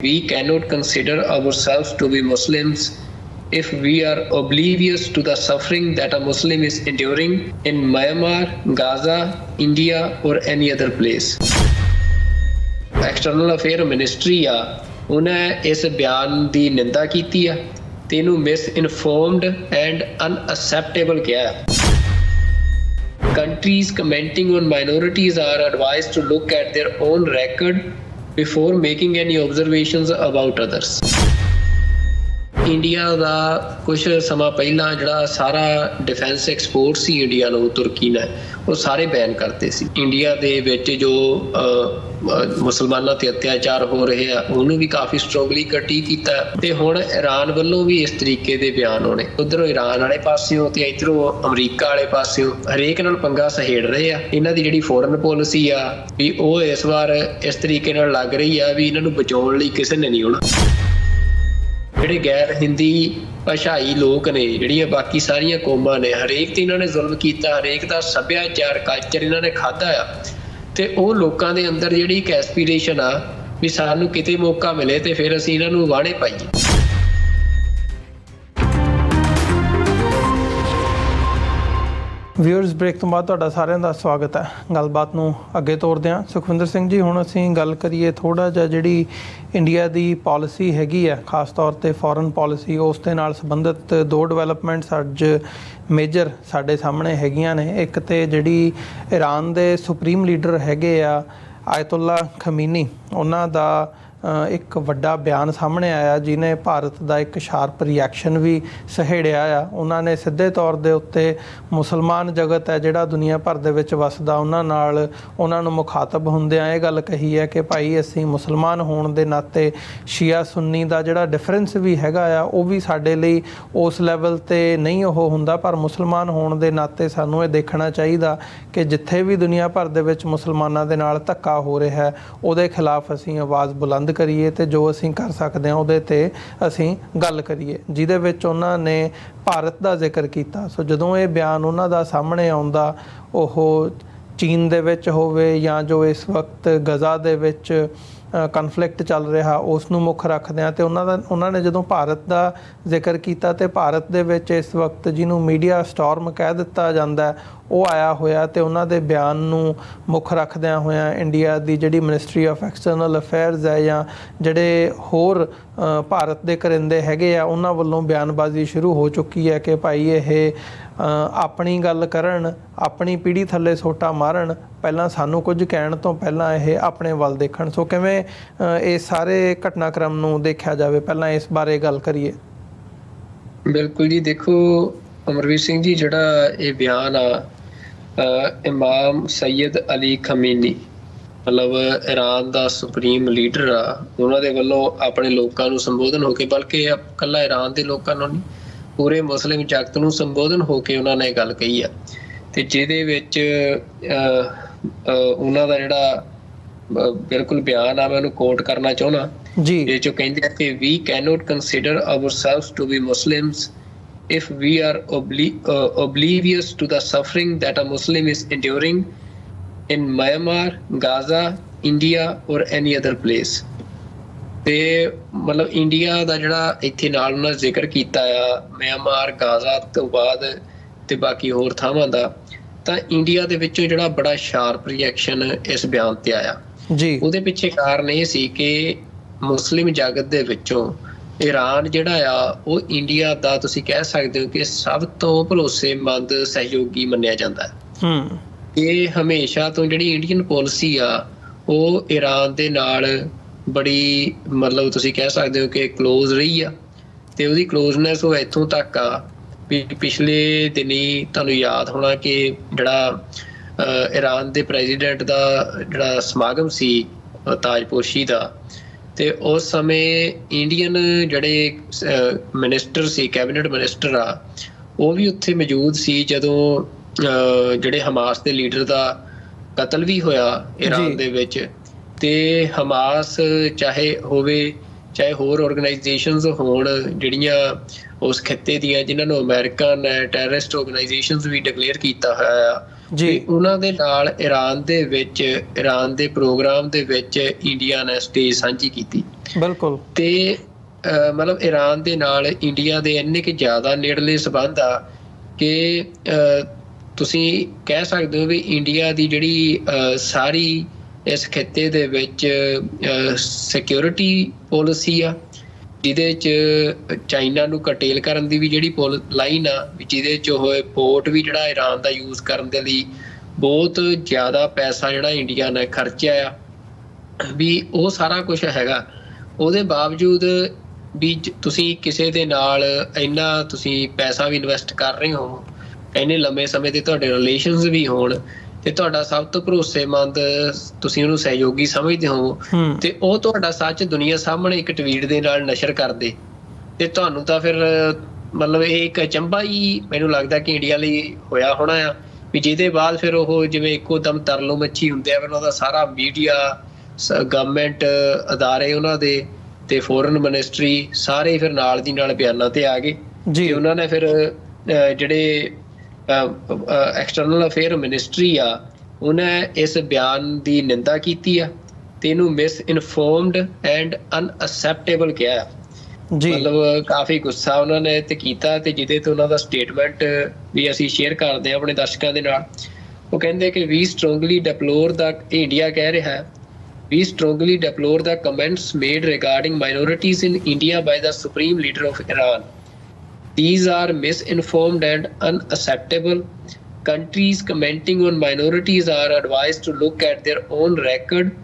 We cannot consider ourselves to be Muslims if we are oblivious to the suffering that a Muslim is enduring in Myanmar, Gaza, India, or any other place. External affair ministry ਆ ਉਹਨੇ ਇਸ ਬਿਆਨ ਦੀ ਨਿੰਦਾ ਕੀਤੀ ਆ ਤੇ ਇਹਨੂੰ miss informed and ਅਨਅਸੈਪਟੇਬਲ ਕਿਹਾ Countries commenting on minorities are advised to look at their own record before making any observations about others. India ਦਾ ਕੁਝ ਸਮਾਂ ਪਹਿਲਾਂ ਜਿਹੜਾ ਸਾਰਾ ਡਿਫੈਂਸ ਐਕਸਪੋਰਟ ਸੀ ਇੰਡੀਆ ਨੂੰ, ਤੁਰਕੀ ਨੇ, ਉਹ ਸਾਰੇ ਬੈਨ ਕਰਤੇ ਸੀ। ਇੰਡੀਆ ਦੇ ਵਿੱਚ ਜੋ ਮੁਸਲਮਾਨਾਂ ਤੇ ਅਤਿਆਚਾਰ ਹੋ ਰਹੇ ਆ, ਉਹਨੂੰ ਵੀ ਕਾਫੀ ਸਟਰੋਂਗਲੀ ਕੱਟੀ ਕੀਤਾ। ਤੇ ਹੁਣ ਈਰਾਨ ਵੱਲੋਂ ਵੀ ਇਸ ਤਰੀਕੇ ਦੇ ਬਿਆਨ ਹੋਣੇ ਉਧਰੋਂ ਈਰਾਨ ਵਾਲੇ ਪਾਸਿਓਂ ਤੇ ਇਧਰੋਂ ਅਮਰੀਕਾ ਵਾਲੇ ਪਾਸਿਓਂ ਹਰੇਕ ਨਾਲ ਪੰਗਾ ਸਹੇੜ ਰਹੇ ਆ। ਇਹਨਾਂ ਦੀ ਜਿਹੜੀ ਫੋਰਨ ਪਾਲਿਸੀ ਆ, ਵੀ ਉਹ ਇਸ ਵਾਰ ਇਸ ਤਰੀਕੇ ਨਾਲ ਲੱਗ ਰਹੀ ਆ, ਵੀ ਇਹਨਾਂ ਨੂੰ ਬਚਾਉਣ ਲਈ ਕਿਸੇ ਨੇ ਨਹੀਂ ਹੋਣਾ ਜਿਹੜੇ ਗੈਰ ਹਿੰਦੀ ਭਾਸ਼ਾਈ ਲੋਕ ਨੇ, ਜਿਹੜੀਆਂ ਬਾਕੀ ਸਾਰੀਆਂ ਕੌਮਾਂ ਨੇ, ਹਰੇਕ ਤੇ ਇਹਨਾਂ ਨੇ ਜ਼ੁਲਮ ਕੀਤਾ, ਹਰੇਕ ਦਾ ਸੱਭਿਆਚਾਰ ਕਲਚਰ ਇਹਨਾਂ ਨੇ ਖਾਦਾ ਆ, ਤੇ ਉਹ ਲੋਕਾਂ ਦੇ ਅੰਦਰ ਜਿਹੜੀ ਇੱਕ ਐਸਪੀਰੇਸ਼ਨ ਆ ਵੀ ਸਾਨੂੰ ਕਿਤੇ ਮੌਕਾ ਮਿਲੇ ਤੇ ਫਿਰ ਅਸੀਂ ਇਹਨਾਂ ਨੂੰ ਵਾੜੇ ਪਾਈਏ। ਵਿਊਅਰਸ ਬ੍ਰੇਕ ਤੋਂ ਬਾਅਦ ਤੁਹਾਡਾ ਸਾਰਿਆਂ ਦਾ ਸਵਾਗਤ ਹੈ। ਗੱਲਬਾਤ ਨੂੰ ਅੱਗੇ ਤੋਰਦੇ ਹਾਂ। ਸੁਖਵਿੰਦਰ ਸਿੰਘ ਜੀ, ਹੁਣ ਅਸੀਂ ਗੱਲ ਕਰੀਏ ਥੋੜਾ ਜਿਹਾ ਜਿਹੜੀ ਇੰਡੀਆ ਦੀ ਪਾਲਿਸੀ ਹੈਗੀ ਹੈ, ਖਾਸ ਤੌਰ ਤੇ ਫੋਰਨ ਪਾਲਿਸੀ ਉਸ ਦੇ ਨਾਲ ਸੰਬੰਧਿਤ ਦੋ ਡਿਵੈਲਪਮੈਂਟਸ ਅੱਜ ਮੇਜਰ ਸਾਡੇ ਸਾਹਮਣੇ ਹੈਗੀਆਂ ਨੇ। ਇੱਕ ਤੇ ਜਿਹੜੀ ਈਰਾਨ ਦੇ ਸੁਪਰੀਮ ਲੀਡਰ ਹੈਗੇ ਆ ਆਇਤੁੱਲਾ ਖਮੀਨੀ ਉਹਨਾਂ ਦਾ ਇੱਕ ਵੱਡਾ ਬਿਆਨ ਸਾਹਮਣੇ ਆਇਆ ਜਿਨੇ ਭਾਰਤ ਦਾ ਇੱਕ ਸ਼ਾਰਪ ਰਿਐਕਸ਼ਨ ਵੀ ਸਹੇੜਿਆ ਆ। ਉਹਨਾਂ ਨੇ ਸਿੱਧੇ ਤੌਰ ਦੇ ਉੱਤੇ ਮੁਸਲਮਾਨ ਜਗਤ ਹੈ ਜਿਹੜਾ ਦੁਨੀਆ ਭਰ ਦੇ ਵਿੱਚ ਵਸਦਾ, ਉਹਨਾਂ ਨਾਲ ਉਹਨਾਂ ਨੂੰ ਮੁਖਾਤਬ ਹੁੰਦਿਆਂ ਇਹ ਗੱਲ ਕਹੀ ਹੈ ਕਿ ਭਾਈ ਅਸੀਂ ਮੁਸਲਮਾਨ ਹੋਣ ਦੇ ਨਾਤੇ ਸ਼ੀਆ ਸੁੰਨੀ ਦਾ ਜਿਹੜਾ ਡਿਫਰੈਂਸ ਵੀ ਹੈਗਾ ਆ, ਉਹ ਵੀ ਸਾਡੇ ਲਈ ਉਸ ਲੈਵਲ ਤੇ ਨਹੀਂ ਉਹ ਹੁੰਦਾ, ਪਰ ਮੁਸਲਮਾਨ ਹੋਣ ਦੇ ਨਾਤੇ ਸਾਨੂੰ ਇਹ ਦੇਖਣਾ ਚਾਹੀਦਾ ਕਿ ਜਿੱਥੇ ਵੀ ਦੁਨੀਆ ਭਰ ਦੇ ਵਿੱਚ ਮੁਸਲਮਾਨਾਂ ਦੇ ਨਾਲ ਧੱਕਾ ਹੋ ਰਿਹਾ ਹੈ, ਉਹਦੇ ਖਿਲਾਫ ਅਸੀਂ ਆਵਾਜ਼ ਬੁਲੰਦ ਕਰੀਏ ਤੇ ਜੋ ਅਸੀਂ ਕਰ ਸਕਦੇ ਹਾਂ ਉਹਦੇ ਤੇ ਅਸੀਂ ਗੱਲ ਕਰੀਏ, ਜਿਹਦੇ ਵਿੱਚ ਉਹਨਾਂ ਨੇ ਭਾਰਤ ਦਾ ਜ਼ਿਕਰ ਕੀਤਾ। ਸੋ ਜਦੋਂ ਇਹ ਬਿਆਨ ਉਹਨਾਂ ਦਾ ਸਾਹਮਣੇ ਆਉਂਦਾ, ਉਹ ਚੀਨ ਦੇ ਵਿੱਚ ਹੋਵੇ ਜਾਂ ਜੋ ਇਸ ਵਕਤ ਗਜ਼ਾ ਦੇ ਵਿੱਚ ਕਨਫਲਿਕਟ ਚੱਲ ਰਿਹਾ ਉਸ ਨੂੰ ਮੁੱਖ ਰੱਖਦਿਆਂ ਤੇ ਉਹਨਾਂ ਦਾ, ਉਹਨਾਂ ਨੇ ਜਦੋਂ ਭਾਰਤ ਦਾ ਜ਼ਿਕਰ ਕੀਤਾ ਤੇ ਭਾਰਤ ਦੇ ਵਿੱਚ ਇਸ ਵਕਤ ਜਿਹਨੂੰ ਮੀਡੀਆ ਸਟਾਰਮ ਕਹਿ ਦਿੱਤਾ ਜਾਂਦਾ ਉਹ ਆਇਆ ਹੋਇਆ ਤੇ ਉਹਨਾਂ ਦੇ ਬਿਆਨ ਨੂੰ ਮੁੱਖ ਰੱਖਦਿਆਂ ਹੋਇਆਂ ਇੰਡੀਆ ਦੀ ਜਿਹੜੀ ਮਿਨਿਸਟਰੀ ਆਫ ਐਕਸਟਰਨਲ ਅਫੇਅਰਸ ਹੈ ਜਾਂ ਜਿਹੜੇ ਹੋਰ ਭਾਰਤ ਦੇ ਕਰਿੰਦੇ ਹੈਗੇ ਆ, ਉਹਨਾਂ ਵੱਲੋਂ ਬਿਆਨਬਾਜ਼ੀ ਸ਼ੁਰੂ ਹੋ ਚੁੱਕੀ ਹੈ ਕਿ ਭਾਈ ਇਹ ਆਪਣੀ ਗੱਲ ਕਰਨ, ਆਪਣੀ ਪੀੜ੍ਹੀ ਥੱਲੇ ਸੋਟਾ ਮਾਰਨ, ਪਹਿਲਾਂ ਸਾਨੂੰ ਕੁਝ ਕਹਿਣ ਤੋਂ ਪਹਿਲਾਂ ਇਹ ਆਪਣੇ ਵੱਲ ਦੇਖਣ। ਸੋ ਕਿਵੇਂ ਇਹ ਸਾਰੇ ਘਟਨਾਕ੍ਰਮ ਨੂੰ ਦੇਖਿਆ ਜਾਵੇ? ਪਹਿਲਾਂ ਇਸ ਬਾਰੇ ਗੱਲ ਕਰੀਏ। ਬਿਲਕੁਲ ਜੀ, ਦੇਖੋ ਅਮਰਵੀਰ ਸਿੰਘ ਜੀ, ਜਿਹੜਾ ਇਹ ਬਿਆਨ ਆ ਇਮਾਮ ਸੈਯਦ ਅਲੀ ਖਮੀਨੀ ਮਤਲਬ ਈਰਾਨ ਦਾ ਸੁਪਰੀਮ ਲੀਡਰ ਆ ਉਹਨਾਂ ਦੇ ਵੱਲੋਂ ਆਪਣੇ ਲੋਕਾਂ ਨੂੰ ਸੰਬੋਧਨ ਹੋ ਕੇ ਬਲਕਿ ਇਕੱਲਾ ਈਰਾਨ ਦੇ ਲੋਕਾਂ ਨੂੰ ਨਹੀਂ ਪੂਰੇ ਮੁਸਲਿਮ ਜਗਤ ਨੂੰ ਸੰਬੋਧਨ ਹੋ ਕੇ ਉਹਨਾਂ ਨੇ ਗੱਲ ਕਹੀ ਆ। ਤੇ ਜਿਹਦੇ ਵਿੱਚ ਉਹਨਾਂ ਦਾ ਜਿਹੜਾ ਬਿਲਕੁਲ ਬਿਆਨ ਆ ਮੈਂ ਉਹਨੂੰ ਕੋਟ ਕਰਨਾ ਚਾਹੁੰਦਾ। ਜੀ। ਇਹ ਜੋ ਕਹਿੰਦੇ ਆ ਕਿ we cannot consider ourselves to be Muslims if we are obli- uh, oblivious to the suffering that a Muslim is enduring in Myanmar, Gaza, India or any other place. ਤੇ ਮਤਲਬ ਇੰਡੀਆ ਦਾ ਜਿਹੜਾ ਇੱਥੇ ਨਾਲ ਉਹਨਾਂ ਜ਼ਿਕਰ ਕੀਤਾ ਆ ਮਿਆਂਮਾਰ ਗਾਜ਼ਾ ਤੋਂ ਬਾਅਦ ਤੇ ਬਾਕੀ ਹੋਰ ਥਾਵਾਂ ਦਾ ਤਾਂ ਇੰਡੀਆ ਦੇ ਵਿੱਚੋਂ ਜਿਹੜਾ ਬੜਾ ਸ਼ਾਰਪ ਰਿਐਕਸ਼ਨ ਇਸ ਬਿਆਨ ਤੇ ਆਇਆ ਜੀ ਉਹਦੇ ਪਿੱਛੇ ਕਾਰਨ ਇਹ ਸੀ ਕਿ ਮੁਸਲਿਮ ਜਗਤ ਦੇ ਵਿੱਚੋਂ ਈਰਾਨ ਜਿਹੜਾ ਆ ਉਹ ਇੰਡੀਆ ਦਾ ਤੁਸੀਂ ਕਹਿ ਸਕਦੇ ਹੋ ਕਿ ਸਭ ਤੋਂ ਭਰੋਸੇਮੰਦ ਸਹਿਯੋਗੀ ਮੰਨਿਆ ਜਾਂਦਾ ਹੈ। ਹੂੰ। ਇਹ ਹਮੇਸ਼ਾ ਤੋਂ ਜਿਹੜੀ ਇੰਡੀਅਨ ਪਾਲਿਸੀ ਆ ਉਹ ਈਰਾਨ ਦੇ ਨਾਲ ਬੜੀ ਮਤਲਬ ਤੁਸੀਂ ਕਹਿ ਸਕਦੇ ਹੋ ਕਿ ਕਲੋਜ਼ ਰਹੀ ਆ। ਤੇ ਉਹਦੀ ਕਲੋਜ਼ਨੈਸ ਉਹ ਇੱਥੋਂ ਤੱਕ ਆ ਵੀ ਪਿਛਲੇ ਦਿਨੀ ਤੁਹਾਨੂੰ ਯਾਦ ਹੋਣਾ ਕਿ ਜਿਹੜਾ ਈਰਾਨ ਦੇ ਪ੍ਰੈਜ਼ੀਡੈਂਟ ਦਾ ਜਿਹੜਾ ਸਮਾਗਮ ਸੀ ਤਾਜਪੋਸ਼ੀ ਦਾ ਤੇ ਉਸ ਸਮੇਂ ਇੰਡੀਅਨ ਜਿਹੜੇ ਮਿਨਿਸਟਰ ਸੀ ਕੈਬਨਿਟ ਮਿਨਿਸਟਰ ਆ ਉਹ ਵੀ ਉੱਥੇ ਮੌਜੂਦ ਸੀ ਜਦੋਂ ਜਿਹੜੇ ਹਮਾਸ ਦੇ ਲੀਡਰ ਦਾ ਕਤਲ ਵੀ ਹੋਇਆ। ਈਰਾਨ ਦੇ ਵਿੱਚ ਤੇ ਹਮਾਸ ਚਾਹੇ ਹੋਵੇ ਚਾਹੇ ਹੋਰ ਆਰਗੇਨਾਈਜੇਸ਼ਨਸ ਹੋਣ ਜਿਹੜੀਆਂ ਉਸ ਖਿੱਤੇ ਦੀਆਂ ਜਿਨ੍ਹਾਂ ਨੂੰ ਅਮਰੀਕਨ ਟੈਰਰਿਸਟ ਆਰਗੇਨਾਈਜੇਸ਼ਨਸ ਵੀ ਡਿਕਲੇਅਰ ਕੀਤਾ ਹੋਇਆ ਆ ਜੀ। ਉਹਨਾਂ ਦੇ ਨਾਲ ਈਰਾਨ ਦੇ ਵਿੱਚ ਈਰਾਨ ਦੇ ਪ੍ਰੋਗਰਾਮ ਦੇ ਵਿੱਚ ਇੰਡੀਆ ਨੇ ਸਟੇਜ ਸਾਂਝੀ ਕੀਤੀ। ਬਿਲਕੁਲ। ਤੇ ਮਤਲਬ ਈਰਾਨ ਦੇ ਨਾਲ ਇੰਡੀਆ ਦੇ ਇੰਨੇ ਕਿ ਜ਼ਿਆਦਾ ਨੇੜਲੇ ਸਬੰਧ ਆ ਕਿ ਤੁਸੀਂ ਕਹਿ ਸਕਦੇ ਹੋ ਵੀ ਇੰਡੀਆ ਦੀ ਜਿਹੜੀ ਸਾਰੀ ਇਸ ਖਿੱਤੇ ਦੇ ਵਿੱਚ ਸਿਕਿਉਰਿਟੀ ਪਾਲਿਸੀ ਆ, ਜਿਹਦੇ ਚ ਚਾਈਨਾ ਨੂੰ ਕਟੇਲ ਕਰਨ ਦੀ ਵੀ ਜਿਹੜੀ ਲਾਈਨ ਆ, ਵੀ ਜਿਹਦੇ ਚ ਉਹ ਪੋਰਟ ਵੀ ਜਿਹੜਾ ਈਰਾਨ ਦਾ ਯੂਜ਼ ਕਰਨ ਦੇ ਲਈ ਬਹੁਤ ਜ਼ਿਆਦਾ ਪੈਸਾ ਜਿਹੜਾ ਇੰਡੀਆ ਨੇ ਖਰਚਿਆ ਆ, ਵੀ ਉਹ ਸਾਰਾ ਕੁਝ ਹੈਗਾ। ਉਹਦੇ ਬਾਵਜੂਦ ਵੀ ਤੁਸੀਂ ਕਿਸੇ ਦੇ ਨਾਲ ਇੰਨਾ ਤੁਸੀਂ ਪੈਸਾ ਵੀ ਇਨਵੈਸਟ ਕਰ ਰਹੇ ਹੋ, ਇੰਨੇ ਲੰਮੇ ਸਮੇਂ ਤੇ ਤੁਹਾਡੇ ਰਿਲੇਸ਼ਨਸ ਵੀ ਹੋਣ ਤੇ ਤੁਹਾਡਾ ਸਭ ਤੋਂ ਭਰੋਸੇਮੰਦ ਤੁਸੀਂ ਉਹਨੂੰ ਸਹਿਯੋਗੀ ਸਮਝਦੇ ਹੋ ਤੇ ਉਹ ਤੁਹਾਡਾ ਸੱਚ ਦੁਨੀਆ ਸਾਹਮਣੇ ਇੱਕ ਟਵੀਟ ਦੇ ਨਾਲ ਨਸ਼ਰ ਕਰਦੇ। ਤੇ ਤੁਹਾਨੂੰ ਤਾਂ ਫਿਰ ਮਤਲਬ ਇਹ ਇੱਕ ਅਚੰਭਾ ਹੀ ਮੈਨੂੰ ਲੱਗਦਾ ਕਿ ਇੰਡੀਆ ਲਈ ਹੋਇਆ ਹੋਣਾ ਆ ਵੀ ਜਿਹਦੇ ਬਾਅਦ ਫਿਰ ਉਹ ਜਿਵੇਂ ਇੱਕੋ ਦਮ ਤਰਲੋ ਮੱਛੀ ਹੁੰਦੇ ਆ ਫਿਰ ਉਹਦਾ ਸਾਰਾ ਮੀਡੀਆ ਗਵਰਨਮੈਂਟ ਅਦਾਰੇ ਉਹਨਾਂ ਦੇ ਤੇ ਫੋਰਨ ਮਿਨਿਸਟਰੀ ਸਾਰੇ ਫਿਰ ਨਾਲ ਦੀ ਨਾਲ ਬਿਆਨਾਂ ਤੇ ਆ ਗਏ। ਤੇ ਉਹਨਾਂ ਨੇ ਫਿਰ ਜਿਹੜੇ ਐਕਸਟਰਨਲ ਅਫੇਅਰ ਮਿਨਿਸਟਰੀ ਆ ਉਹਨੇ ਇਸ ਬਿਆਨ ਦੀ ਨਿੰਦਾ ਕੀਤੀ ਆ ਤੇ ਇਹਨੂੰ ਮਿਸ ਇਨਫੋਰਮਡ ਐਂਡ ਅਨਅਸੈਪਟੇਬਲ ਕਿਹਾ ਜੀ। ਮਤਲਬ ਕਾਫੀ ਗੁੱਸਾ ਉਹਨਾਂ ਨੇ ਤੇ ਕੀਤਾ ਤੇ ਜਿਹਦੇ ਤੇ ਉਹਨਾਂ ਦਾ ਸਟੇਟਮੈਂਟ ਵੀ ਅਸੀਂ ਸ਼ੇਅਰ ਕਰਦੇ ਹਾਂ ਆਪਣੇ ਦਰਸ਼ਕਾਂ ਦੇ ਨਾਲ। ਉਹ ਕਹਿੰਦੇ ਕਿ ਵੀ ਸਟਰੋਂਗਲੀ ਡਿਪਲੋਰ ਦਾ ਇੰਡੀਆ ਕਹਿ ਰਿਹਾ ਹੈ। we strongly deplore the comments made regarding minorities in India by the supreme leader of Iran. These are misinformed and unacceptable. Countries commenting on minorities are advised to look at their own record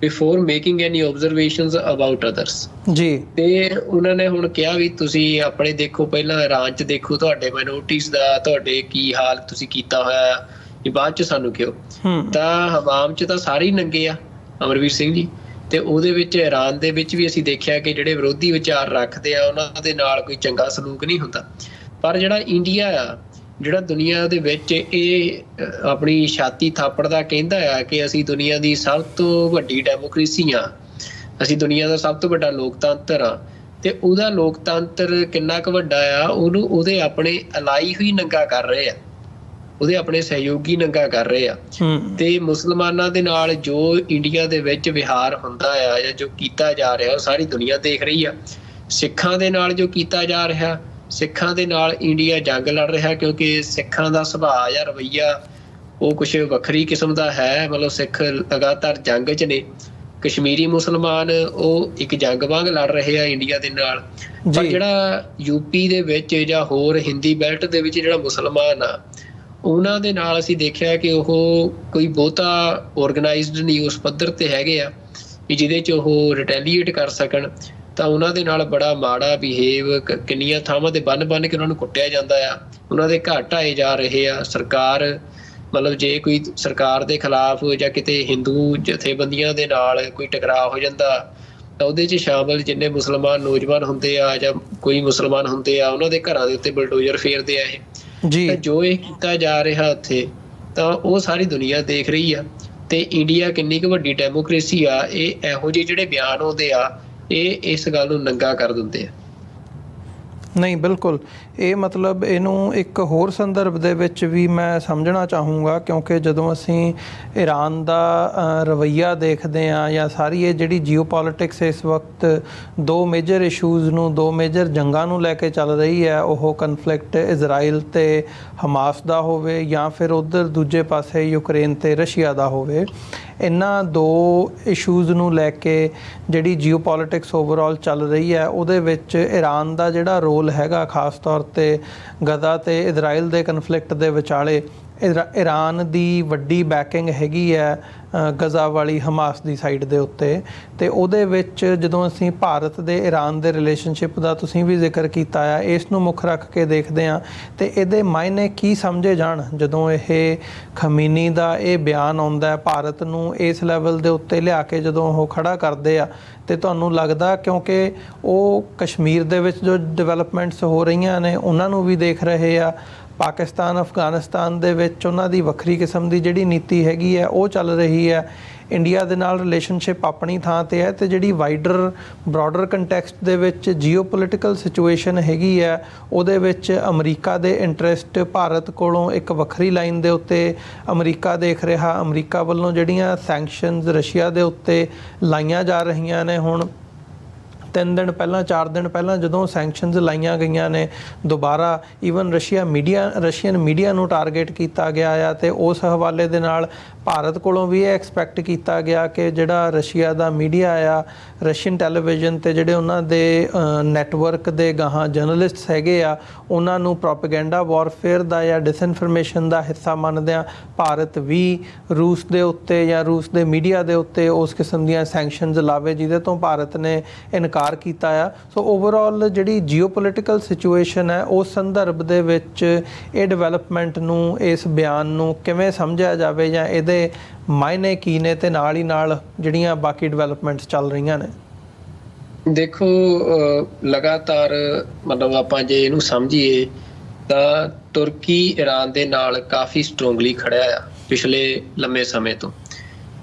before making any observations about others. ਜੀ ਤੇ ਉਹਨਾਂ ਨੇ ਹੁਣ ਕਿਹਾ ਵੀ ਤੁਸੀਂ ਆਪਣੇ ਦੇਖੋ ਪਹਿਲਾਂ ਇਰਾਨ ਚ ਦੇਖੋ ਤੁਹਾਡੇ ਮਾਈਨੋਰਟੀਜ਼ ਦਾ ਤੁਹਾਡੇ ਕੀ ਹਾਲ ਤੁਸੀਂ ਕੀਤਾ ਹੋਇਆ ਵੀ ਬਾਅਦ ਚ ਸਾਨੂੰ ਕਿਉਂ ਤਾਂ ਹਵਾਮ ਚ ਤਾਂ ਸਾਰੇ ਹੀ ਨੰਗੇ ਆ ਅਮਰਵੀਰ ਸਿੰਘ ਜੀ ਤੇ ਉਹਦੇ ਵਿੱਚ ਈਰਾਨ ਦੇ ਵਿੱਚ ਵੀ ਅਸੀਂ ਦੇਖਿਆ ਕਿ ਜਿਹੜੇ ਵਿਰੋਧੀ ਵਿਚਾਰ ਰੱਖਦੇ ਆ, ਉਹਨਾਂ ਦੇ ਨਾਲ ਕੋਈ ਚੰਗਾ ਸਲੂਕ ਨਹੀਂ ਹੁੰਦਾ। ਪਰ ਜਿਹੜਾ ਇੰਡੀਆ ਆ, ਜਿਹੜਾ ਦੁਨੀਆ ਦੇ ਵਿੱਚ ਇਹ ਆਪਣੀ ਛਾਤੀ ਥਾਪੜ ਦਾ ਕਹਿੰਦਾ ਆ ਕਿ ਅਸੀਂ ਦੁਨੀਆ ਦੀ ਸਭ ਤੋਂ ਵੱਡੀ ਡੈਮੋਕ੍ਰੇਸੀ ਆ, ਅਸੀਂ ਦੁਨੀਆ ਦਾ ਸਭ ਤੋਂ ਵੱਡਾ ਲੋਕਤੰਤਰ ਆ, ਤੇ ਉਹਦਾ ਲੋਕਤੰਤਰ ਕਿੰਨਾ ਕੁ ਵੱਡਾ ਆ, ਉਹਨੂੰ ਉਹਦੇ ਆਪਣੇ ਅਲਾਈ ਹੋਈ ਨੰਗਾ ਕਰ ਰਹੇ ਆ। ਉਹਦੇ ਆਪਣੇ ਸਹਿਯੋਗੀ ਨੰਗਾ ਕਰ ਰਹੇ ਆ। ਤੇ ਮੁਸਲਮਾਨਾਂ ਦੇ ਨਾਲ ਜੋ ਇੰਡੀਆ ਦੇ ਵਿੱਚ ਵਿਹਾਰ ਹੁੰਦਾ ਆ ਜਾਂ ਜੋ ਕੀਤਾ ਜਾ ਰਿਹਾ ਉਹ ਸਾਰੀ ਦੁਨੀਆ ਦੇਖ ਰਹੀ ਆ। ਸਿੱਖਾਂ ਦੇ ਨਾਲ ਜੋ ਕੀਤਾ ਜਾ ਰਿਹਾ ਸਿੱਖਾਂ ਦੇ ਨਾਲ ਇੰਡੀਆ ਜੰਗ ਲੜ ਰਿਹਾ ਕਿਉਂਕਿ ਸਿੱਖਾਂ ਦਾ ਸੁਭਾਅ ਜਾਂ ਰਵਈਆ ਉਹ ਕੁਝ ਵੱਖਰੀ ਕਿਸਮ ਦਾ ਹੈ। ਮਤਲਬ ਸਿੱਖ ਲਗਾਤਾਰ ਜੰਗ 'ਚ ਨੇ। ਕਸ਼ਮੀਰੀ ਮੁਸਲਮਾਨ ਉਹ ਇੱਕ ਜੰਗ ਵਾਂਗ ਲੜ ਰਹੇ ਆ ਇੰਡੀਆ ਦੇ ਨਾਲ। ਪਰ ਜਿਹੜਾ ਯੂਪੀ ਦੇ ਵਿੱਚ ਜਾਂ ਹੋਰ ਹਿੰਦੀ ਬੈਲਟ ਦੇ ਵਿੱਚ ਜਿਹੜਾ ਮੁਸਲਮਾਨ ਆ ਉਹਨਾਂ ਦੇ ਨਾਲ ਅਸੀਂ ਦੇਖਿਆ ਕਿ ਉਹ ਕੋਈ ਬਹੁਤਾ ਆਰਗੇਨਾਈਜ਼ਡ ਨਹੀਂ, ਉਸ ਪੱਧਰ ਤੇ ਹੈਗੇ ਆ ਕਿ ਜਿਹਦੇ 'ਚ ਉਹ ਰਿਟੈਲੀਏਟ ਕਰ ਸਕਣ, ਤਾਂ ਉਹਨਾਂ ਦੇ ਨਾਲ ਬੜਾ ਮਾੜਾ ਬਿਹੇਵ ਕਿੰਨੀਆਂ ਥਾਵਾਂ ਤੇ ਬੰਨ-ਬੰਨ ਕੇ ਉਹਨਾਂ ਨੂੰ ਕੁੱਟਿਆ ਜਾਂਦਾ ਆ। ਉਹਨਾਂ ਦੇ ਘਰ ਢਾਏ ਜਾ ਰਹੇ ਆ, ਸਰਕਾਰ, ਮਤਲਬ ਜੇ ਕੋਈ ਸਰਕਾਰ ਦੇ ਖਿਲਾਫ ਜਾਂ ਕਿਤੇ ਹਿੰਦੂ ਜਥੇਬੰਦੀਆਂ ਦੇ ਨਾਲ ਕੋਈ ਟਕਰਾਅ ਹੋ ਜਾਂਦਾ, ਤਾਂ ਉਹਦੇ 'ਚ ਸ਼ਾਮਲ ਜਿੰਨੇ ਮੁਸਲਮਾਨ ਨੌਜਵਾਨ ਹੁੰਦੇ ਆ ਜਾਂ ਕੋਈ ਮੁਸਲਮਾਨ ਹੁੰਦੇ ਆ, ਉਹਨਾਂ ਦੇ ਘਰਾਂ ਦੇ ਉੱਤੇ ਬਲਡੋਜ਼ਰ ਫੇਰਦੇ ਆ ਇਹ। ਜੀ। ਤਾਂ ਜੋ ਇਹ ਕੀਤਾ ਜਾ ਰਿਹਾ ਉੱਥੇ ਤਾਂ ਉਹ ਸਾਰੀ ਦੁਨੀਆ ਦੇਖ ਰਹੀ ਆ। ਤੇ ਇੰਡੀਆ ਕਿੰਨੀ ਕੁ ਵੱਡੀ ਡੈਮੋਕ੍ਰੇਸੀ ਆ ਇਹ ਇਹੋ ਜਿਹੇ ਜਿਹੜੇ ਬਿਆਨ ਹੁੰਦੇ ਆ ਇਹ ਇਸ ਗੱਲ ਨੂੰ ਨੰਗਾ ਕਰ ਦਿੰਦੇ ਆ। ਨਹੀਂ ਬਿਲਕੁਲ। ਇਹ ਮਤਲਬ ਇਹਨੂੰ ਇੱਕ ਹੋਰ ਸੰਦਰਭ ਦੇ ਵਿੱਚ ਵੀ ਮੈਂ ਸਮਝਣਾ ਚਾਹੂੰਗਾ ਕਿਉਂਕਿ ਜਦੋਂ ਅਸੀਂ ਈਰਾਨ ਦਾ ਅ, ਰਵੱਈਆ ਦੇਖਦੇ ਹਾਂ ਜਾਂ ਸਾਰੀ ਇਹ ਜਿਹੜੀ ਜੀਓਪੋਲਿਟਿਕਸ ਇਸ ਵਕਤ ਦੋ ਮੇਜਰ ਇਸ਼ੂਜ਼ ਨੂੰ ਦੋ ਮੇਜਰ ਜੰਗਾਂ ਨੂੰ ਲੈ ਕੇ ਚੱਲ ਰਹੀ ਹੈ ਉਹ ਕਨਫਲਿਕਟ ਇਜ਼ਰਾਈਲ ਤੇ ਹਮਾਸ ਦਾ ਹੋਵੇ ਜਾਂ ਫਿਰ ਉਧਰ ਦੂਜੇ ਪਾਸੇ ਯੂਕਰੇਨ ਤੇ ਰਸ਼ੀਆ ਦਾ ਹੋਵੇ ਇਹਨਾਂ ਦੋ ਇਸ਼ੂਜ਼ ਨੂੰ ਲੈ ਕੇ ਜਿਹੜੀ ਜੀਓਪੋਲਿਟਿਕਸ ਓਵਰਆਲ ਚੱਲ ਰਹੀ ਹੈ ਉਹਦੇ ਵਿੱਚ ਈਰਾਨ ਦਾ ਜਿਹੜਾ ਰੋਲ ਹੈਗਾ ਖਾਸ ਤੌਰ ਤੇ ਗਜ਼ਾ ਤੇ ਇਜ਼ਰਾਈਲ ਦੇ ਕਨਫਲਿਕਟ ਦੇ ਵਿਚਾਲੇ ਈਰਾਨ ਦੀ ਵੱਡੀ ਬੈਕਿੰਗ ਹੈਗੀ ਹੈ ਅ, ਗਜ਼ਾ ਵਾਲੀ ਹਮਾਸ ਦੀ ਸਾਈਡ ਦੇ ਉੱਤੇ। ਤੇ ਉਹਦੇ ਵਿੱਚ ਜਦੋਂ ਅਸੀਂ ਭਾਰਤ ਦੇ ਈਰਾਨ ਦੇ ਰਿਲੇਸ਼ਨਸ਼ਿਪ ਦਾ ਤੁਸੀਂ ਵੀ ਜ਼ਿਕਰ ਕੀਤਾ ਆ ਇਸ ਨੂੰ ਮੁੱਖ ਰੱਖ ਕੇ ਦੇਖਦੇ ਆ ਤੇ ਇਹਦੇ ਮਾਇਨੇ ਕੀ ਸਮਝੇ ਜਾਣ? ਜਦੋਂ ਇਹ ਖਮੀਨੀ ਦਾ ਇਹ ਬਿਆਨ ਆਉਂਦਾ ਹੈ ਭਾਰਤ ਨੂੰ ਇਸ ਲੈਵਲ ਦੇ ਉੱਤੇ ਲਿਆ ਕੇ ਜਦੋਂ ਉਹ ਖੜਾ ਕਰਦੇ ਆ ਤੇ ਤੁਹਾਨੂੰ ਲੱਗਦਾ ਕਿਉਂਕਿ ਉਹ ਕਸ਼ਮੀਰ ਦੇ ਵਿੱਚ ਜੋ ਡਿਵੈਲਪਮੈਂਟਸ ਹੋ ਰਹੀਆਂ ਨੇ ਉਹਨਾਂ ਨੂੰ ਵੀ ਦੇਖ ਰਹੇ ਆ ਪਾਕਿਸਤਾਨ, ਅਫਗਾਨਿਸਤਾਨ ਦੇ ਵਿੱਚ ਉਹਨਾਂ ਦੀ ਵੱਖਰੀ ਕਿਸਮ ਦੀ ਜਿਹੜੀ ਨੀਤੀ ਹੈਗੀ ਹੈ, ਉਹ ਚੱਲ ਰਹੀ ਹੈ। ਇੰਡੀਆ ਦੇ ਨਾਲ ਰਿਲੇਸ਼ਨਸ਼ਿਪ ਆਪਣੀ ਥਾਂ ਤੇ ਹੈ ਤੇ ਜਿਹੜੀ ਵਾਈਡਰ ਬ੍ਰੌਡਰ ਕੰਟੈਕਸਟ ਦੇ ਵਿੱਚ ਜੀਓਪੋਲਿਟੀਕਲ ਸਿਚੁਏਸ਼ਨ ਹੈਗੀ ਹੈ, ਉਹਦੇ ਵਿੱਚ ਅਮਰੀਕਾ ਦੇ ਇੰਟਰਸਟ ਭਾਰਤ ਕੋਲੋਂ ਇੱਕ ਵੱਖਰੀ ਲਾਈਨ ਦੇ ਉੱਤੇ ਅਮਰੀਕਾ ਦੇਖ ਰਿਹਾ। ਅਮਰੀਕਾ ਵੱਲੋਂ ਜਿਹੜੀਆਂ ਸੈਂਕਸ਼ਨਸ ਰਸ਼ੀਆ ਦੇ ਉੱਤੇ ਲਾਈਆਂ ਜਾ ਰਹੀਆਂ ਨੇ ਹੁਣ। ਤਿੰਨ ਦਿਨ ਪਹਿਲਾਂ, ਚਾਰ ਦਿਨ ਪਹਿਲਾਂ ਜਦੋਂ ਸੈਂਕਸ਼ਨਸ ਲਾਈਆਂ ਗਈਆਂ ਨੇ ਦੁਬਾਰਾ even Russia media Russian media ਨੂੰ ਟਾਰਗੇਟ ਕੀਤਾ ਗਿਆ ਆ ਤੇ ਉਸ ਹਵਾਲੇ ਦੇ ਨਾਲ ਭਾਰਤ ਕੋਲੋਂ ਵੀ ਇਹ ਐਕਸਪੈਕਟ ਕੀਤਾ ਗਿਆ ਕਿ ਜਿਹੜਾ ਰਸ਼ੀਆ ਦਾ ਮੀਡੀਆ ਆ, ਰਸ਼ੀਅਨ ਟੈਲੀਵਿਜ਼ਨ ਤੇ ਜਿਹੜੇ ਉਹਨਾਂ ਦੇ ਨੈਟਵਰਕ ਦੇ ਗਾਹਾਂ ਜਰਨਲਿਸਟਸ ਹੈਗੇ ਆ, ਉਹਨਾਂ ਨੂੰ ਪ੍ਰੋਪਗੈਂਡਾ ਵਾਰਫੇਅਰ ਦਾ ਜਾਂ ਡਿਸਇਨਫੋਰਮੇਸ਼ਨ ਦਾ ਹਿੱਸਾ ਮੰਨਦਿਆਂ ਭਾਰਤ ਵੀ ਰੂਸ ਦੇ ਉੱਤੇ ਜਾਂ ਰੂਸ ਦੇ ਮੀਡੀਆ ਦੇ ਉੱਤੇ ਉਸ ਕਿਸਮ ਦੀਆਂ ਸੈਂਕਸ਼ਨਸ ਲਾਵੇ, ਜਿਹਦੇ ਤੋਂ ਭਾਰਤ ਨੇ ਇਨਕਾਰ ਕੀਤਾ ਆ। ਸੋ ਓਵਰਆਲ ਜਿਹੜੀ ਜੀਓਪੋਲਿਟੀਕਲ ਸਿਚੁਏਸ਼ਨ ਹੈ, ਉਸ ਸੰਦਰਭ ਦੇ ਵਿੱਚ ਇਹ ਡਿਵੈਲਪਮੈਂਟ ਨੂੰ, ਇਸ ਬਿਆਨ ਨੂੰ ਕਿਵੇਂ ਸਮਝਿਆ ਜਾਵੇ ਜਾਂ ਇਹਦੇ ਮਾਇਨੇ ਕੀ ਨੇ ਤੇ ਨਾਲ ਹੀ ਨਾਲ ਜਿਹੜੀਆਂ ਬਾਕੀ ਡਿਵੈਲਪਮੈਂਟਸ ਚੱਲ ਰਹੀਆਂ ਨੇ? ਦੇਖੋ ਲਗਾਤਾਰ ਮਤਲਬ ਆਪਾਂ ਜੇ ਇਹਨੂੰ ਸਮਝੀਏ ਤਾਂ ਤੁਰਕੀ ਈਰਾਨ ਦੇ ਨਾਲ ਕਾਫੀ ਸਟਰੋਂਗਲੀ ਖੜਿਆ ਆ ਪਿਛਲੇ ਲੰਮੇ ਸਮੇਂ ਤੋਂ।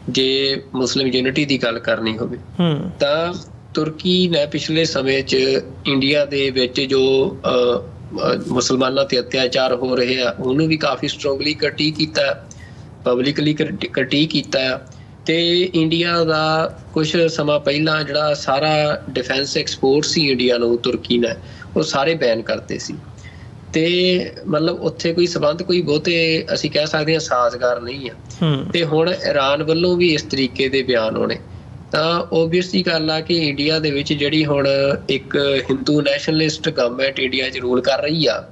ਜੇ ਮੁਸਲਿਮ ਯੂਨਿਟੀ ਦੀ ਗੱਲ ਕਰਨੀ ਹੋਵੇ ਤਾਂ ਤੁਰਕੀ ਨੇ ਪਿਛਲੇ ਸਮੇਂ 'ਚ ਇੰਡੀਆ ਦੇ ਵਿੱਚ ਜੋ ਮੁਸਲਮਾਨਾਂ ਤੇ ਅਤਿਆਚਾਰ ਹੋ ਰਹੇ ਆ ਉਹਨੂੰ ਵੀ ਕਾਫੀ ਸਟਰੋਂਗਲੀ ਕਟੀ ਕੀਤਾ। ਪਬਲਿਕਲੀ ਕਟੀ ਕੀਤਾ ਆ ਤੇ ਇੰਡੀਆ ਦਾ ਕੁਝ ਸਮਾਂ ਪਹਿਲਾਂ ਜਿਹੜਾ ਸਾਰਾ ਡਿਫੈਂਸ ਐਕਸਪੋਰਟ ਸੀ ਇੰਡੀਆ ਨੂੰ ਤੁਰਕੀ ਨੇ ਉਹ ਸਾਰੇ ਬੈਨ ਕਰਤੇ ਸੀ। ਤੇ ਮਤਲਬ ਉੱਥੇ ਕੋਈ ਸਬੰਧ ਕੋਈ ਬਹੁਤੇ ਅਸੀਂ ਕਹਿ ਸਕਦੇ ਹਾਂ ਸਾਜ਼ਗਾਰ ਨਹੀਂ ਆ। ਤੇ ਹੁਣ ਈਰਾਨ ਵੱਲੋਂ ਵੀ ਇਸ ਤਰੀਕੇ ਦੇ ਬਿਆਨ ਹੋਣੇ ਤਾਂ ਓਬਵੀਅਸਲੀ ਗੱਲ ਆ ਕਿ ਇੰਡੀਆ ਦੇ ਵਿੱਚ ਜਿਹੜੀ ਹੁਣ ਇੱਕ ਹਿੰਦੂ ਨੈਸ਼ਨਲਿਸਟ ਗਵਰਨਮੈਂਟ ਇੰਡੀਆ 'ਚ ਰੂਲ ਕਰ ਰਹੀ ਆ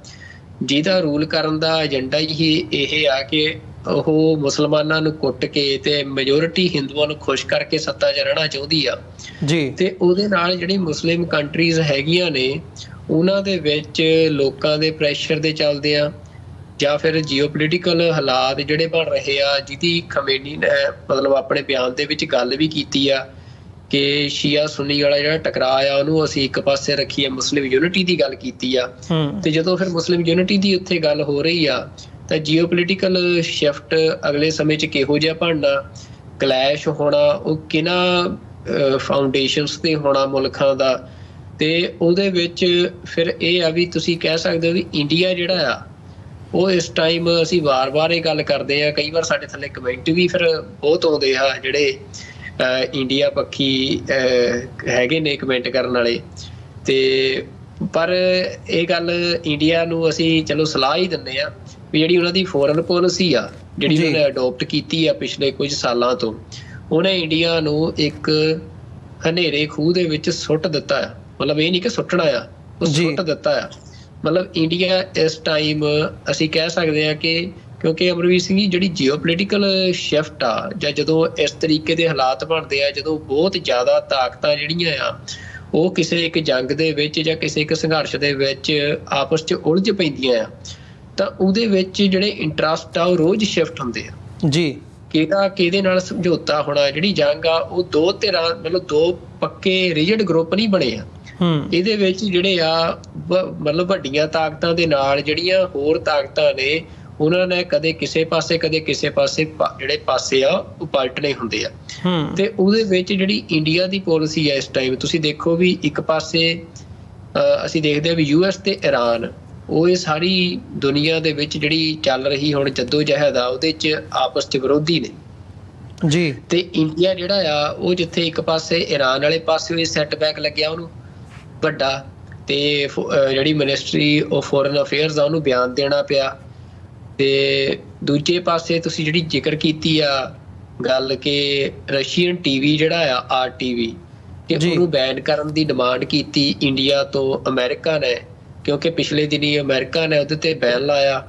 ਜਿਹਦਾ ਰੂਲ ਕਰਨ ਦਾ ਏਜੰਡਾ ਹੀ ਇਹ ਆ ਕਿ ਉਹ ਮੁਸਲਮਾਨਾਂ ਨੂੰ ਕੁੱਟ ਕੇ ਤੇ ਮੈਜੋਰਿਟੀ ਹਿੰਦੂਆਂ ਨੂੰ ਖੁਸ਼ ਕਰਕੇ ਸੱਤਾ 'ਚ ਰਹਿਣਾ ਚਾਹੁੰਦੀ ਆ। ਜੀ। ਤੇ ਉਹਦੇ ਨਾਲ ਜਿਹੜੀ ਮੁਸਲਿਮ ਕੰਟਰੀਜ਼ ਹੈਗੀਆਂ ਨੇ ਉਹਨਾਂ ਦੇ ਵਿੱਚ ਲੋਕਾਂ ਦੇ ਪ੍ਰੈਸ਼ਰ ਦੇ ਚੱਲਦੇ ਆ ਜਾਂ ਫਿਰ ਜੀਓਪੋਲਿਟੀਕਲ ਹਾਲਾਤ ਜਿਹੜੇ ਬਣ ਰਹੇ ਆ ਜਿਹਦੀ ਖਮੇਨੀ ਨੇ ਮਤਲਬ ਆਪਣੇ ਬਿਆਨ ਦੇ ਵਿੱਚ ਗੱਲ ਵੀ ਕੀਤੀ ਆ ਕਿ ਸ਼ੀਆ ਸੁੰਨੀ ਵਾਲਾ ਜਿਹੜਾ ਟਕਰਾਅ ਆ ਉਹਨੂੰ ਅਸੀਂ ਇੱਕ ਪਾਸੇ ਰੱਖੀਏ ਮੁਸਲਿਮ ਯੂਨਿਟੀ ਦੀ ਗੱਲ ਕੀਤੀ ਆ। ਤੇ ਜਦੋਂ ਫਿਰ ਮੁਸਲਿਮ ਯੂਨਿਟੀ ਦੀ ਉੱਥੇ ਗੱਲ ਹੋ ਰਹੀ ਆ ਤਾਂ ਜੀਓਪੋਲਿਟੀਕਲ ਸ਼ਿਫਟ ਅਗਲੇ ਸਮੇਂ 'ਚ ਕਿਹੋ ਜਿਹਾ ਬਣਨਾ ਕਲੈਸ਼ ਹੋਣਾ, ਉਹ ਕਿਹਨਾਂ ਫਾਊਂਡੇਸ਼ਨਸ ਤੇ ਹੋਣਾ ਮੁਲਕਾਂ ਦਾ? ਤੇ ਉਹਦੇ ਵਿੱਚ ਫਿਰ ਇਹ ਆ ਵੀ ਤੁਸੀਂ ਕਹਿ ਸਕਦੇ ਹੋ ਵੀ ਇੰਡੀਆ ਜਿਹੜਾ ਆ, ਉਹ ਇਸ ਟਾਈਮ ਅਸੀਂ ਵਾਰ-ਵਾਰ ਇਹ ਗੱਲ ਕਰਦੇ ਆ ਕਈ ਵਾਰ ਸਾਡੇ ਥੱਲੇ ਕਮੈਂਟ ਵੀ ਫਿਰ ਬਹੁਤ ਆਉਂਦੇ ਆ ਜਿਹੜੇ ਇੰਡੀਆ ਪੱਖੀ ਹੈਗੇ ਨੇ ਕਮੈਂਟ ਕਰਨ ਵਾਲੇ। ਤੇ ਪਰ ਇਹ ਗੱਲ ਇੰਡੀਆ ਨੂੰ ਅਸੀਂ ਚਲੋ ਸਲਾਹ ਹੀ ਦਿੰਦੇ ਆ ਵੀ ਜਿਹੜੀ ਉਹਨਾਂ ਦੀ ਫੋਰਨ ਪਾਲਿਸੀ ਆ ਜਿਹੜੀ। ਉਹਨੇ ਅਡਾਪਟ ਕੀਤੀ ਆ ਪਿਛਲੇ ਕੁਝ ਸਾਲਾਂ ਤੋਂ ਉਹਨੇ ਇੰਡੀਆ ਨੂੰ ਇੱਕ ਹਨੇਰੇ ਖੂਹ ਦੇ ਵਿੱਚ ਸੁੱਟ ਦਿੱਤਾ ਆ ਮਤਲਬ ਇਹ ਨਹੀਂ ਕਿ ਸੁੱਟਣਾ ਆ ਉਹ। ਸੁੱਟ ਦਿੱਤਾ ਆ ਮਤਲਬ ਇੰਡੀਆ ਇਸ ਟਾਈਮ ਅਸੀਂ ਕਹਿ ਸਕਦੇ ਆ ਕਿ ਕਿਉਂਕਿ ਅਮਰਵੀਰ ਸਿੰਘ ਜੀ ਜਿਹੜੀ ਜੀਓਪੋਲਿਟੀਕਲ ਸ਼ਿਫਟ ਆ ਜਾਂ ਜਦੋਂ ਇਸ ਤਰੀਕੇ ਦੇ ਹਾਲਾਤ ਬਣਦੇ ਆ ਜਦੋਂ ਬਹੁਤ ਜ਼ਿਆਦਾ ਤਾਕਤਾਂ ਜਿਹੜੀਆਂ ਆ ਉਹ ਕਿਸੇ ਇੱਕ ਜੰਗ ਦੇ ਵਿੱਚ ਜਾਂ ਕਿਸੇ ਇੱਕ ਸੰਘਰਸ਼ ਦੇ ਵਿੱਚ ਆਪਸ 'ਚ ਉਲਝ ਪੈਂਦੀਆਂ ਆ ਤਾਂ ਉਹਦੇ ਵਿੱਚ ਜਿਹੜੇ ਇੰਟਰਸਟ ਆ ਉਹ ਰੋਜ਼ ਸ਼ਿਫਟ ਹੁੰਦੇ ਆ। ਜੀ। ਕਿਹਦਾ ਕਿਹਦੇ ਨਾਲ ਸਮਝੌਤਾ ਹੋਣਾ ਜਿਹੜੀ ਜੰਗ ਆ ਉਹ ਦੋ ਧਿਰਾਂ ਮਤਲਬ ਦੋ ਪੱਕੇ ਰਿਜਿਡ ਗਰੁੱਪ ਨਹੀਂ ਬਣੇ ਆ। ਹੂੰ। ਇਹਦੇ ਵਿੱਚ ਜਿਹੜੇ ਆ ਮਤਲਬ ਵੱਡੀਆਂ ਤਾਕਤਾਂ ਦੇ ਨਾਲ ਜਿਹੜੀਆਂ ਹੋਰ ਤਾਕਤਾਂ ਨੇ ਉਹਨਾਂ ਨੇ ਕਦੇ ਕਿਸੇ ਪਾਸੇ ਕਦੇ ਕਿਸੇ ਪਾਸੇ ਜਿਹੜੇ ਪਾਸੇ ਆ ਉਹ ਪਲਟਣੇ ਹੁੰਦੇ ਆ। ਹੂੰ। ਤੇ ਉਹਦੇ ਵਿੱਚ ਜਿਹੜੀ ਇੰਡੀਆ ਦੀ ਪਾਲਿਸੀ ਹੈ ਇਸ ਟਾਈਮ ਤੁਸੀਂ ਦੇਖੋ ਵੀ ਇੱਕ ਪਾਸੇ ਅਸੀਂ ਦੇਖਦੇ ਆ ਵੀ ਯੂਐਸ ਤੇ ਈਰਾਨ ਉਹ ਇਹ ਸਾਰੀ ਦੁਨੀਆ ਦੇ ਵਿੱਚ ਜਿਹੜੀ ਚੱਲ ਰਹੀ ਹੁਣ ਜੱਦੋ ਜਹਿਦ ਆ ਉਹਦੇ 'ਚ ਆਪਸ 'ਚ ਵਿਰੋਧੀ ਨੇ। ਜੀ। ਤੇ ਇੰਡੀਆ ਜਿਹੜਾ ਆ ਉਹ ਜਿੱਥੇ ਇੱਕ ਪਾਸੇ ਈਰਾਨ ਵਾਲੇ ਪਾਸੇ ਇਹ ਸੈਟਬੈਕ ਲੱਗਿਆ ਉਹਨੂੰ ਵੱਡਾ। ਤੇ ਜਿਹੜੀ ਮਿਨਿਸਟਰੀ ਆਫ ਫੋਰਨ ਅਫੇਅਰਸ ਆ ਉਹਨੂੰ ਬਿਆਨ ਦੇਣਾ ਪਿਆ। ਤੇ ਦੂਜੇ ਪਾਸੇ ਤੁਸੀਂ ਜਿਹੜੀ ਜ਼ਿਕਰ ਕੀਤੀ ਆ ਗੱਲ ਕਿ ਰਸ਼ੀਅਨ ਟੀਵੀ ਜਿਹੜਾ ਆ ਆਰਟੀਵੀ ਕਿ। ਉਹਨੂੰ ਬੈਨ ਕਰਨ ਦੀ ਡਿਮਾਂਡ ਕੀਤੀ ਇੰਡੀਆ ਤੋਂ ਅਮਰੀਕਾ ਨੇ। ਕਿਉਂਕਿ ਪਿਛਲੇ ਦਿਨੀ ਅਮਰੀਕਾ ਨੇ ਉਹਦੇ ਤੇ ਬੈਨ ਲਾਇਆ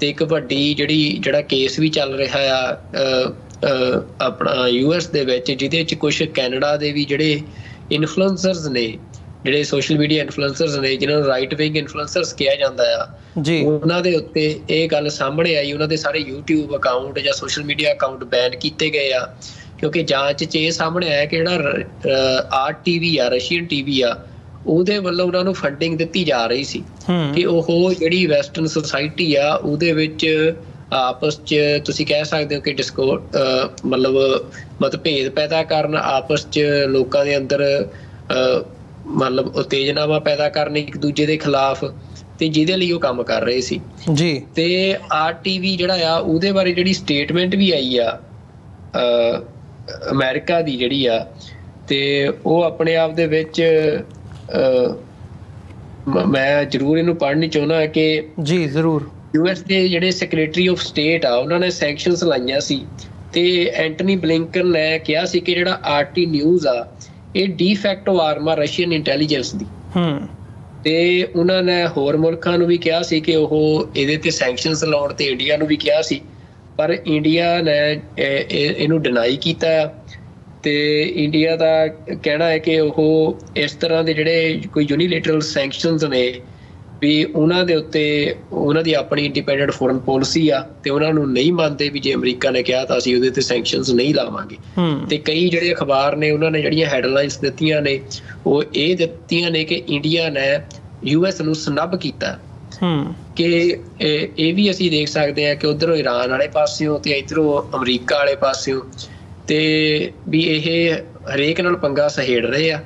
ਤੇ ਇੱਕ ਵੱਡੀ ਜਿਹੜੀ ਜਿਹੜਾ ਕੇਸ ਵੀ ਚੱਲ ਰਿਹਾ ਆ ਆਪਣਾ ਯੂਐਸ ਦੇ ਵਿੱਚ ਜਿਹਦੇ ਵਿੱਚ ਕੁਝ ਕੈਨੇਡਾ ਦੇ ਵੀ ਜਿਹੜੇ ਇਨਫਲੂਐਂਸਰਸ ਨੇ ਜਿਹੜੇ ਸੋਸ਼ਲ ਮੀਡੀਆ ਇਨਫਲੂਐਂਸਰਸ ਨੇ ਜਿਨ੍ਹਾਂ ਨੂੰ ਰਾਈਟ ਵਿੰਗ ਇਨਫਲੂਐਂਸਰਸ ਕਿਹਾ ਜਾਂਦਾ ਆ ਜੀ। ਉਹਨਾਂ ਦੇ ਉੱਤੇ ਇਹ ਗੱਲ ਸਾਹਮਣੇ ਆਈ ਉਹਨਾਂ ਦੇ ਸਾਰੇ YouTube ਅਕਾਊਂਟ ਜਾਂ ਸੋਸ਼ਲ ਮੀਡੀਆ ਅਕਾਊਂਟ ਬੈਨ ਕੀਤੇ ਗਏ ਆ ਕਿਉਂਕਿ ਜਾਂਚ 'ਚ ਇਹ ਸਾਹਮਣੇ ਆਇਆ ਕਿ ਜਿਹੜਾ ਆਰ ਟੀਵੀ ਆ ਰਸ਼ੀਅਨ ਟੀਵੀ ਆ ਉਹਦੇ ਵੱਲੋਂ ਉਹਨਾਂ ਨੂੰ ਫੰਡਿੰਗ ਦਿੱਤੀ ਜਾ ਰਹੀ ਸੀ ਕਿ ਉਹ ਜਿਹੜੀ ਵੈਸਟਰਨ ਸੁਸਾਇਟੀ ਆ ਉਹਦੇ ਵਿੱਚ ਆਪਸ 'ਚ ਤੁਸੀਂ ਕਹਿ ਸਕਦੇ ਹੋ ਕਿ ਡਿਸਕੋ ਮਤਲਬ ਮਤਭੇਦ ਪੈਦਾ ਕਰਨ ਆਪਸ 'ਚ ਲੋਕਾਂ ਦੇ ਅੰਦਰ ਮਤਲਬ ਉਤੇਜਨਾਵਾਂ ਪੈਦਾ ਕਰਨ ਇੱਕ ਦੂਜੇ ਦੇ ਖਿਲਾਫ ਤੇ ਜਿਹਦੇ ਲਈ ਉਹ ਕੰਮ ਕਰ ਰਹੇ ਸੀ। ਜੀ। ਤੇ ਆਰਟੀਵੀ ਜਿਹੜਾ ਆ ਉਹਦੇ ਬਾਰੇ ਜਿਹੜੀ ਸਟੇਟਮੈਂਟ ਵੀ ਆਈ ਆ ਅ ਅਮਰੀਕਾ ਦੀ ਜਿਹੜੀ ਆ ਤੇ ਉਹ ਆਪਣੇ ਆਪ ਦੇ ਵਿੱਚ ਮ- ਜ਼ਰੂਰ ਇਹਨੂੰ ਪੜ੍ਹਨੀ ਚਾਹੁੰਦਾ ਕਿ ਜੀ ਜ਼ਰੂਰ। ਯੂਐਸ ਦੇ ਜਿਹੜੇ ਸੈਕਟਰੀ ਆਫ ਸਟੇਟ ਆ ਉਹਨਾਂ ਨੇ ਸੈਂਕਸ਼ਨਸ ਲਾਈਆਂ ਸੀ ਤੇ ਐਂਟਨੀ ਬਲਿੰਕਨ ਨੇ ਕਿਹਾ ਸੀ ਕਿ ਜਿਹੜਾ ਆਰਟੀ ਨਿਊਜ਼ ਆ ਇਹ ਡੀਫੈਕਟੋ ਆਰਮ ਆ ਰਸ਼ੀਅਨ ਇੰਟੈਲੀਜੈਂਸ ਦੀ। ਹੂੰ। ਤੇ ਉਹਨਾਂ ਨੇ ਹੋਰ ਮੁਲਕਾਂ ਨੂੰ ਵੀ ਕਿਹਾ ਸੀ ਕਿ ਉਹ ਇਹਦੇ ਤੇ ਸੈਂਕਸ਼ਨਸ ਲਾਉਣ ਤੇ ਇੰਡੀਆ ਨੂੰ ਵੀ ਕਿਹਾ ਸੀ। ਪਰ ਇੰਡੀਆ ਨੇ ਇਹ- ਇਹ- ਇਹਨੂੰ ਡਿਨਾਈ ਕੀਤਾ ਤੇ ਇੰਡੀਆ ਦਾ ਕਹਿਣਾ ਹੈ ਕਿ ਉਹ ਇਸ ਤਰ੍ਹਾਂ ਦੇ ਜਿਹੜੇ ਕੋਈ ਯੂਨੀਲੇਟਰਲ ਸੈਂਕਸ਼ਨਸ ਨੇ ਵੀ ਉਹਨਾਂ ਦੇ ਉੱਤੇ ਉਹਨਾਂ ਦੀ ਆਪਣੀ ਇੰਡੀਪੈਂਡੈਂਟ ਫੋਰਨ ਪਾਲਿਸੀ ਆ ਤੇ ਉਹਨਾਂ ਨੂੰ ਨਹੀਂ ਮੰਨਦੇ ਵੀ ਜੇ ਅਮਰੀਕਾ ਨੇ ਕਿਹਾ ਤਾਂ ਅਸੀਂ ਉਹਦੇ ਤੇ ਸੈਂਕਸ਼ਨਸ ਨਹੀਂ ਲਾਵਾਂਗੇ। ਤੇ ਕਈ ਜਿਹੜੇ ਅਖਬਾਰ ਨੇ ਉਹਨਾਂ ਨੇ ਜਿਹੜੀਆਂ ਹੈਡਲਾਈਨਸ ਦਿੱਤੀਆਂ ਨੇ ਉਹ ਇਹ ਦਿੱਤੀਆਂ ਨੇ ਕਿ ਇੰਡੀਆ ਨੇ ਯੂਐਸ ਨੂੰ ਸਨੱਬ ਕੀਤਾ। ਹੂੰ। ਕਿ ਇਹ ਇਹ ਵੀ ਅਸੀਂ ਦੇਖ ਸਕਦੇ ਹਾਂ ਕਿ ਉਧਰੋਂ ਈਰਾਨ ਵਾਲੇ ਪਾਸਿਓਂ ਤੇ ਇਧਰੋਂ ਅਮਰੀਕਾ ਵਾਲੇ ਪਾਸਿਓਂ ਤੇ ਵੀ ਇਹ ਹਰੇਕ ਨਾਲ ਪੰਗਾ ਸਹੇੜ ਰਹੇ ਆ।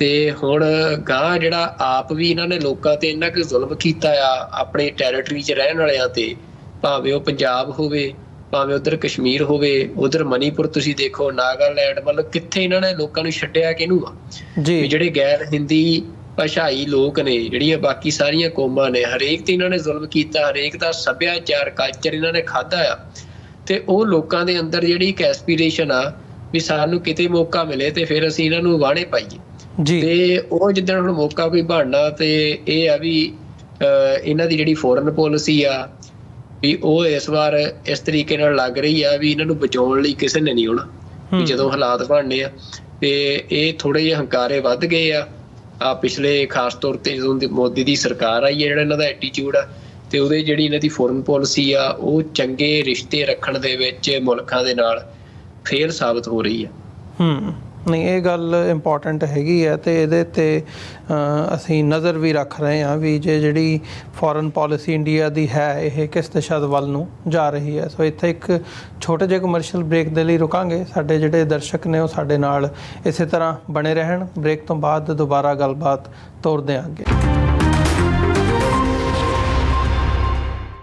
ਤੇ ਹੁਣ ਗਾਂ ਜਿਹੜਾ ਆਪ ਵੀ ਇਹਨਾਂ ਨੇ ਲੋਕਾਂ ਤੇ ਇੰਨਾ ਕੁ ਜ਼ੁਲਮ ਕੀਤਾ ਆ ਆਪਣੇ ਟੈਰੀਟਰੀ 'ਚ ਰਹਿਣ ਵਾਲਿਆਂ ਤੇ ਭਾਵੇਂ ਉਹ ਪੰਜਾਬ ਹੋਵੇ ਭਾਵੇਂ ਉਧਰ ਕਸ਼ਮੀਰ ਹੋਵੇ ਉਧਰ ਮਨੀਪੁਰ ਤੁਸੀਂ ਦੇਖੋ ਨਾਗਾਲੈਂਡ ਮਤਲਬ ਕਿੱਥੇ ਇਹਨਾਂ ਨੇ ਲੋਕਾਂ ਨੂੰ ਛੱਡਿਆ ਕਿਹਨੂੰ ਆ? ਜੀ। ਜਿਹੜੇ ਗੈਰ ਹਿੰਦੀ ਭਾਸ਼ਾਈ ਲੋਕ ਨੇ ਜਿਹੜੀਆਂ ਬਾਕੀ ਸਾਰੀਆਂ ਕੌਮਾਂ ਨੇ ਹਰੇਕ ਤੇ ਇਹਨਾਂ ਨੇ ਜ਼ੁਲਮ ਕੀਤਾ ਹਰੇਕ ਦਾ ਸੱਭਿਆਚਾਰ ਕਲਚਰ ਇਹਨਾਂ ਨੇ ਖਾਦਾ ਆ। ਤੇ ਉਹ ਲੋਕਾਂ ਦੇ ਅੰਦਰ ਜਿਹੜੀ ਇੱਕ ਐਸਪੀਰੇਸ਼ਨ ਆ ਵੀ ਸਾਨੂੰ ਕਿਤੇ ਮੌਕਾ ਮਿਲੇ ਤੇ ਫਿਰ ਅਸੀਂ ਇਹਨਾਂ ਨੂੰ ਵਾਹਣੇ ਪਾਈਏ। ਜੀ। ਤੇ ਉਹ ਜਿੱਦਣ ਹੁਣ ਮੌਕਾ ਕੋਈ ਬਣਨਾ ਤੇ ਇਹ ਆ ਵੀ ਇਹਨਾਂ ਦੀ ਜਿਹੜੀ ਫੋਰਨ ਪਾਲਿਸੀ ਆ ਵੀ ਉਹ ਇਸ ਵਾਰ ਇਸ ਤਰੀਕੇ ਨਾਲ ਲੱਗ ਰਹੀ ਆ ਵੀ ਇਹਨਾਂ ਨੂੰ ਬਚਾਉਣ ਲਈ ਕਿਸੇ ਨੇ ਨਹੀਂ ਆਉਣਾ ਵੀ। ਜਦੋਂ ਹਾਲਾਤ ਬਣਨੇ ਆ। ਤੇ ਇਹ ਥੋੜੇ ਜਿਹੇ ਹੰਕਾਰੇ ਵੱਧ ਗਏ ਆ। ਆ ਪਿਛਲੇ ਖਾਸ ਤੌਰ ਤੇ ਜਦੋਂ ਦੀ ਮੋਦੀ ਦੀ ਸਰਕਾਰ ਆਈ ਹੈ ਜਿਹੜਾ ਇਹਨਾਂ ਦਾ ਐਟੀਟਿਊਡ ਆ ਤੇ ਉਹਦੇ ਜਿਹੜੀ ਇਹਨਾਂ ਦੀ ਫੋਰਨ ਪਾਲਿਸੀ ਆ, ਉਹ ਚੰਗੇ ਰਿਸ਼ਤੇ ਰੱਖਣ ਦੇ ਵਿੱਚ ਮੁਲਕਾਂ ਦੇ ਨਾਲ ਫੇਲ ਸਾਬਤ ਹੋ ਰਹੀ ਆ। ਹੂੰ, ਨਹੀਂ, ਇਹ ਗੱਲ ਇੰਪੋਰਟੈਂਟ ਹੈਗੀ ਹੈ ਤੇ ਇਹਦੇ ਤੇ ਅਸੀਂ ਨਜ਼ਰ ਵੀ ਰੱਖ ਰਹੇ ਹਾਂ ਵੀ ਜੇ ਜਿਹੜੀ ਫੋਰਨ ਪਾਲਿਸੀ ਇੰਡੀਆ ਦੀ ਹੈ, ਇਹ ਕਿਸ ਦਿਸ਼ਾ ਵੱਲ ਨੂੰ ਜਾ ਰਹੀ ਹੈ। ਸੋ ਇੱਥੇ ਇੱਕ ਛੋਟੇ ਜਿਹੇ ਕਮਰਸ਼ੀਅਲ ਬ੍ਰੇਕ ਦੇ ਲਈ ਰੁਕਾਂਗੇ। ਸਾਡੇ ਜਿਹੜੇ ਦਰਸ਼ਕ ਨੇ, ਉਹ ਸਾਡੇ ਨਾਲ ਇਸੇ ਤਰ੍ਹਾਂ ਬਣੇ ਰਹਿਣ। ਬ੍ਰੇਕ ਤੋਂ ਬਾਅਦ ਦੁਬਾਰਾ ਗੱਲਬਾਤ ਤੋਰਦੇ ਹਾਂ ਅੱਗੇ